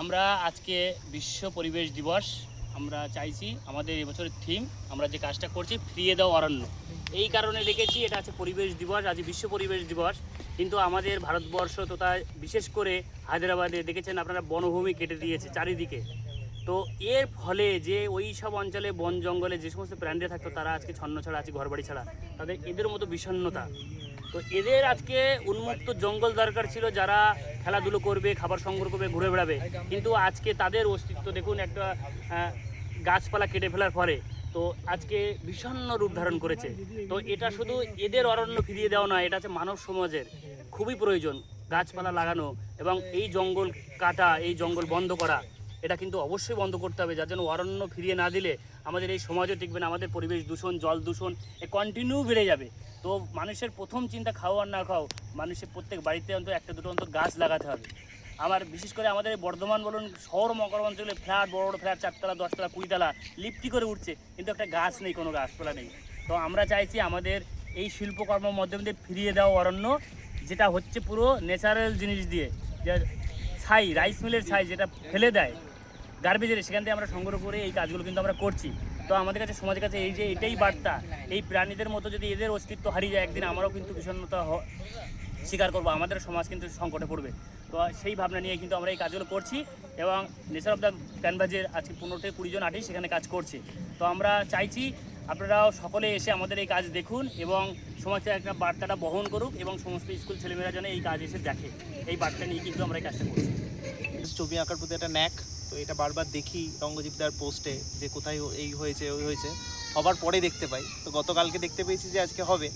আমরা আজকে বিশ্ব পরিবেশ দিবস, আমরা চাইছি আমাদের এবছরের থিম আমরা যে কাজটা করছি, ফিরিয়ে দাও অরণ্য। এই কারণে রেখেছি, এটা আছে পরিবেশ দিবস, আজ বিশ্ব পরিবেশ দিবস। কিন্তু আমাদের ভারতবর্ষ তথা বিশেষ করে হায়দ্রাবাদে দেখেছেন আপনারা, বনভূমি কেটে দিয়েছে চারিদিকে। তো এর ফলে যে ওই সব অঞ্চলে, বন জঙ্গলে যে সমস্ত প্রাণীরা থাকতো, তারা আজকে ছন্ন ছাড়া আছে ঘরবাড়ি ছাড়া, তাদের এদের মতো বিষণ্ণতা তো এদের আজকে উন্মুক্ত জঙ্গল দরকার ছিল যারা খেলাধুলো করবে, খাবার সংগ্রহ করবে, ঘুরে বেড়াবে। কিন্তু আজকে তাদের অস্তিত্ব দেখুন একটা গাছপালা কেটে ফেলার পরে তো আজকে বিষণ্ণ রূপ ধারণ করেছে। তো এটা শুধু এদের অরণ্য ফিরিয়ে দেওয়া নয়, এটা হচ্ছে মানব সমাজের খুবই প্রয়োজন। গাছপালা লাগানো এবং এই জঙ্গল কাটা, এই জঙ্গল বন্ধ করা। এটা কিন্তু অবশ্যই বন্ধ করতে হবে, যার জন্য অরণ্য ফিরিয়ে না দিলে আমাদের এই সমাজও টিকবে না, আমাদের পরিবেশ দূষণ, জল দূষণ, এ কন্টিনিউ বেড়ে যাবে। তো মানুষের প্রথম চিন্তা খাও আর না খাও, মানুষের প্রত্যেক বাড়িতে অন্তত একটা দুটো অন্তত গাছ লাগাতে হবে। আমার বিশেষ করে আমাদের বর্ধমান বলুন, শহর মকর অঞ্চলে ফ্ল্যাট, বড় বড় ফ্ল্যাট, চারতলা, দশতলা, কুড়িতলা, লিফটি করে উঠছে, কিন্তু একটা গাছ নেই, কোনো গাছপালা নেই। তো আমরা চাইছি আমাদের এই শিল্পকর্মের মাধ্যমে দিয়ে ফিরিয়ে দেওয়া অরণ্য, যেটা হচ্ছে পুরো ন্যাচারাল জিনিস দিয়ে, যে ছাই রাইস মিলের ছাই যেটা ফেলে দেয় গার্বেজের সেখান থেকে আমরা সংগ্রহ করে এই কাজগুলো কিন্তু আমরা করছি। তো আমাদের কাছে, সমাজের কাছে এই যে এটাই বার্তা, এই প্রাণীদের মতো যদি এদের অস্তিত্ব হারিয়ে যায়, একদিন আমরাও কিন্তু বিষণ্ণতা হ- স্বীকার করব, আমাদের সমাজ কিন্তু সংকটে পড়বে। তো সেই ভাবনা নিয়ে কিন্তু আমরা এই কাজগুলো করছি এবং নেচার অফ দ্য ক্যানভাসের আজকে পনেরো থেকে কুড়ি জন সেখানে কাজ করছে। তো আমরা চাইছি আপনারাও সকলে এসে আমাদের এই কাজ দেখুন এবং সমাজে একটা বার্তাটা বহন করুক এবং সমস্ত স্কুল ছেলেমেয়েরা যেন এই কাজ এসে দেখে। এই বার্তা নিয়ে কিন্তু আমরা এই কাজটা করছি। ছবি আঁকার প্রতি একটা ন্যাক তো এটা বারবার দেখি রঙ্গজিৎদার পোস্টে যে কোথায় এই হয়েছে, ওই হয়েছে। হবার পরে দেখতে পাই। তো গতকালকে দেখতে পেয়েছি যে আজকে হবে।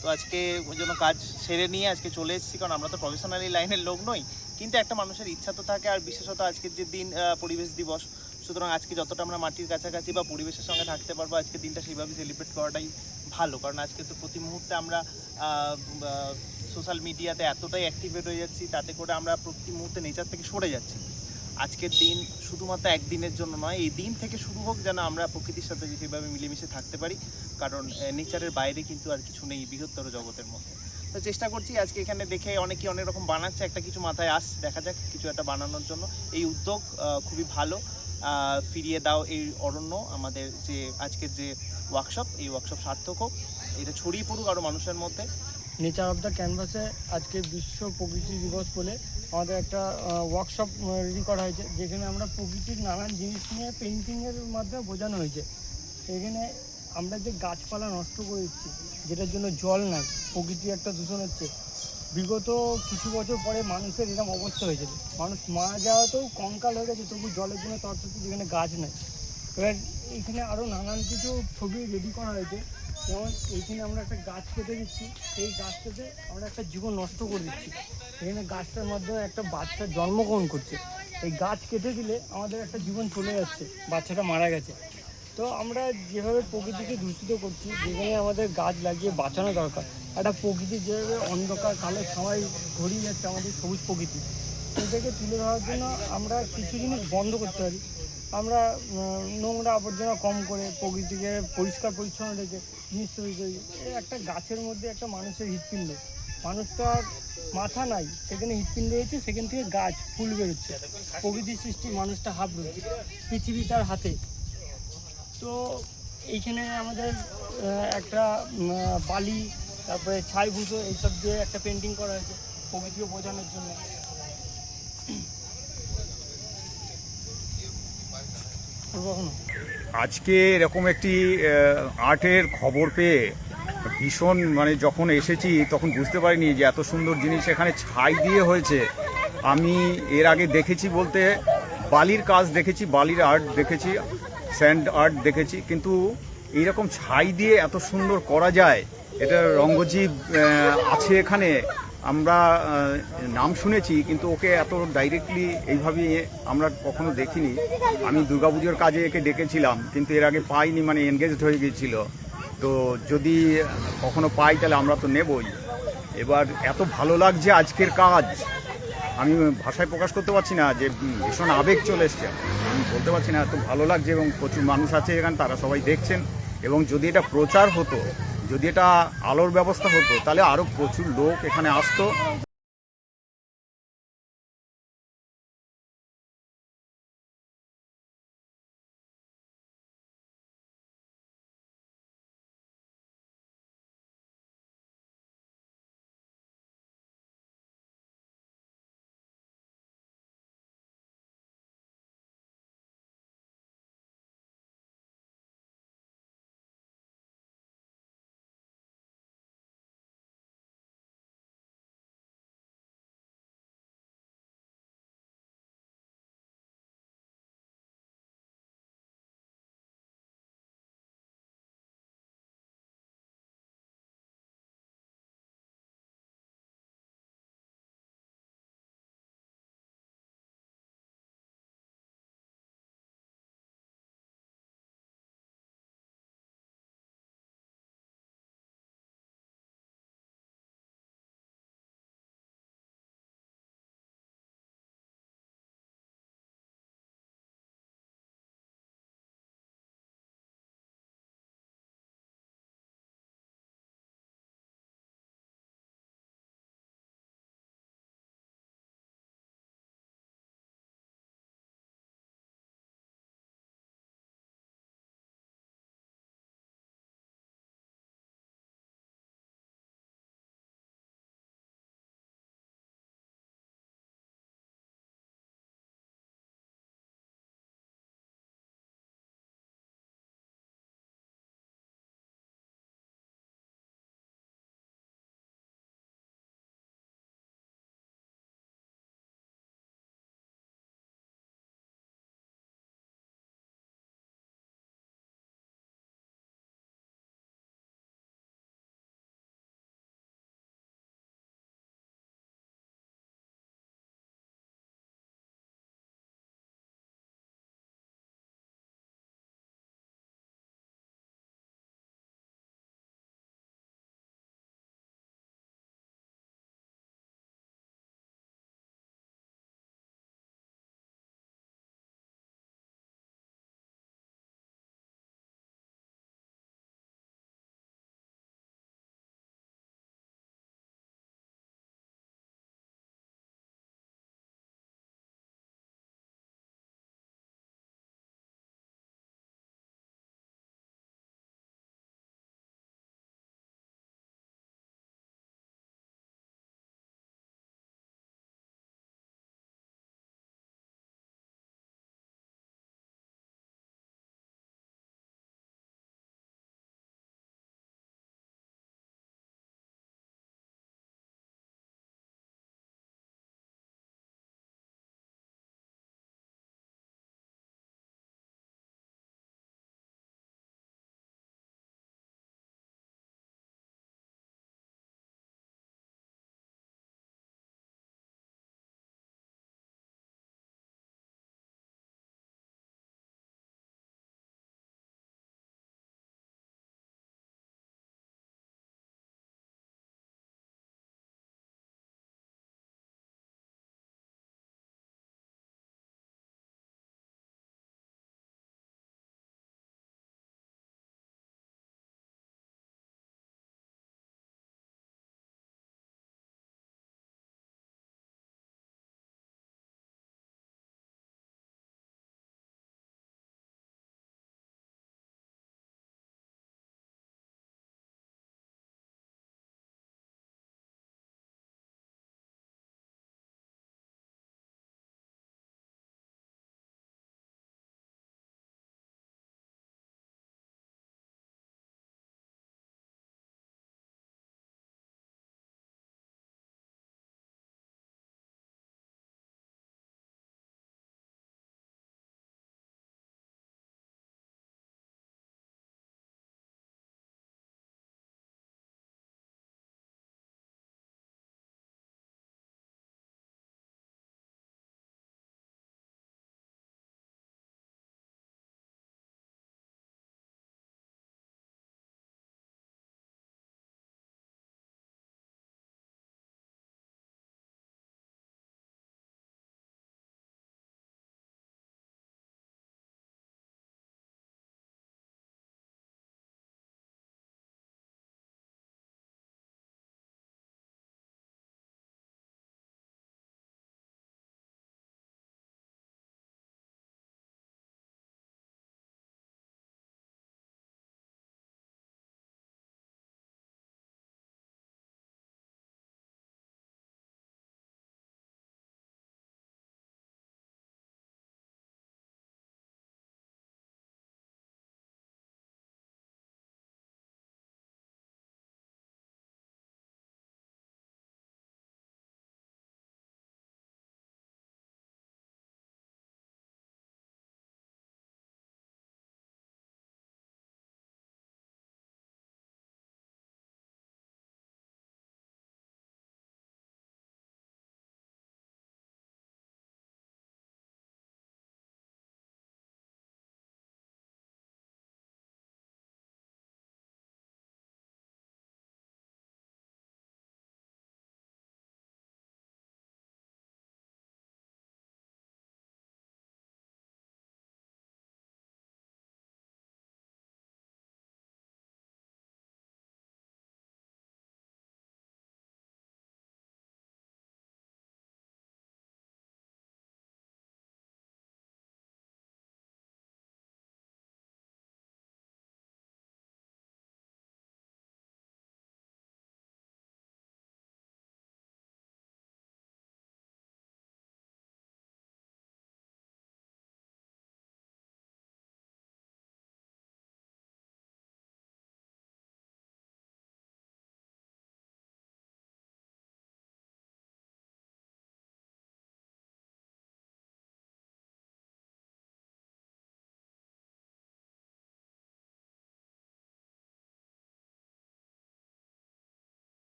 তো আজকে ওই জন্য কাজ সেরে নিয়ে আজকে চলে এসেছি, কারণ আমরা তো প্রফেশনালি লাইনের লোক নই। কিন্তু একটা মানুষের ইচ্ছা তো থাকে আর বিশেষত আজকের যে দিন পরিবেশ দিবস সুতরাং আজকে যতটা আমরা মাটির কাছাকাছি বা পরিবেশের সঙ্গে থাকতে পারব, আজকে দিনটা সেইভাবে সেলিব্রেট করাটাই ভালো। কারণ আজকে তো প্রতি মুহূর্তে আমরা সোশ্যাল মিডিয়াতে এতটাই অ্যাক্টিভেট হয়ে যাচ্ছি, তাতে করে আমরা প্রতি মুহূর্তে নেচার থেকে সরে যাচ্ছি। আজকের দিন শুধুমাত্র একদিনের জন্য নয়, এই দিন থেকে শুরু হোক যেন আমরা প্রকৃতির সাথে সেভাবে মিলেমিশে থাকতে পারি। কারণ নেচারের বাইরে কিন্তু আর কিছু নেই, বৃহত্তর জগতের মধ্যে। তো চেষ্টা করছি আজকে এখানে দেখে অনেকে অনেক রকম বানাচ্ছে, একটা কিছু মাথায় আস, দেখা যাক কিছু একটা বানানোর জন্য। এই উদ্যোগ খুবই ভালো। ফিরিয়ে দাও এই অরণ্য, আমাদের যে, আজকের যে ওয়ার্কশপ এই ওয়ার্কশপ সার্থক হোক। এটা ছড়িয়ে পড়ুক আরও মানুষের মধ্যে। নেচার অফ দ্য ক্যানভাসে আজকে বিশ্ব প্রকৃতি দিবস বলে আমাদের একটা ওয়ার্কশপ রেডি করা হয়েছে। যেখানে আমরা প্রকৃতির নানান জিনিস নিয়ে পেন্টিংয়ের মাধ্যমে বোঝানো হয়েছে। এখানে আমরা যে গাছপালা নষ্ট করে দিচ্ছি, যেটার জন্য জল নাই, প্রকৃতি একটা দূষণ হচ্ছে। বিগত কিছু বছর পরে মানুষের এরকম অবস্থা হয়েছে। মানুষ মারা যাওয়াতেও কঙ্কাল হয়ে গেছে, তবু জলের জন্য তরছে যেখানে গাছ নেই। এবার এইখানে আরও নানান কিছু ছবি রেডি করা হয়েছে। যেমন এইখানে আমরা একটা গাছ কেটে দিচ্ছি। সেই গাছটাতে আমরা একটা জীবন নষ্ট করে দিচ্ছি। এখানে গাছটার মাধ্যমে একটা বাচ্চা জন্মগ্রহণ করছে। এই গাছ কেটে দিলে আমাদের একটা জীবন চলে যাচ্ছে। বাচ্চাটা মারা গেছে। তো আমরা যেভাবে প্রকৃতিকে দূষিত করছি যেখানে আমাদের গাছ লাগিয়ে বাঁচানো দরকার। একটা প্রকৃতি যেভাবে অন্ধকার, কালো ছাওয়াই ঘড়িয়ে যাচ্ছে আমাদের সবুজ প্রকৃতি। সেটাকে তুলে ধরার জন্য আমরা কিছু জিনিস বন্ধ করতে পারি। আমরা নোংরা আবর্জনা কম করে প্রকৃতিকে পরিষ্কার, পরিচ্ছন্ন রেখে জিনিস তৈরি করি একটা গাছের মধ্যে একটা মানুষের হৃৎপিণ্ড। মানুষটার মাথা নাই, সেখানে হৃৎপিণ্ড রয়েছে, সেখান থেকে গাছ, ফুল বেরোচ্ছে। প্রকৃতির সৃষ্টি মানুষটা হাফ রয়েছে, পৃথিবী তার হাতে। তো এইখানে আমাদের একটা বালি তারপরে ছাই ভুষো এইসব দিয়ে একটা পেন্টিং করা হয়েছে প্রকৃতিকে বোঝানোর জন্য। আজকে এরকম একটি আর্টের খবর পেয়ে ভীষণ মানে যখন এসেছি তখন বুঝতে পারিনি যে এত সুন্দর জিনিস এখানে ছাই দিয়ে হয়েছে। আমি এর আগে দেখেছি বলতে বালির কাজ দেখেছি, বালির আর্ট দেখেছি, স্যান্ড আর্ট দেখেছি, কিন্তু এইরকম ছাই দিয়ে এত সুন্দর করা যায় এটা রঙ্গজীব আছে এখানে। আমরা নাম শুনেছি, কিন্তু ওকে এত ডাইরেক্টলি এইভাবে আমরা কখনো দেখিনি। আমি দুর্গাপুজোর কাজে একে ডেকেছিলাম, কিন্তু এর আগে পাইনি মানে এনগেজড হয়ে গিয়েছিল। তো যদি কখনো পাই, তাহলে আমরা তো নেবই। এবার এত ভালো লাগছে আজকের কাজ। আমি ভাষায় প্রকাশ করতে পারছি না যে ভীষণ আবেগ চলে এসছে। আমি বলতে পারছি না, এত ভালো লাগছে এবং প্রচুর মানুষ আছে এখানে, তারা সবাই দেখছেন। এবং যদি এটা প্রচার হতো যদি এটা আলোর ব্যবস্থা হতো তাহলে আরও প্রচুর লোক এখানে আসতো।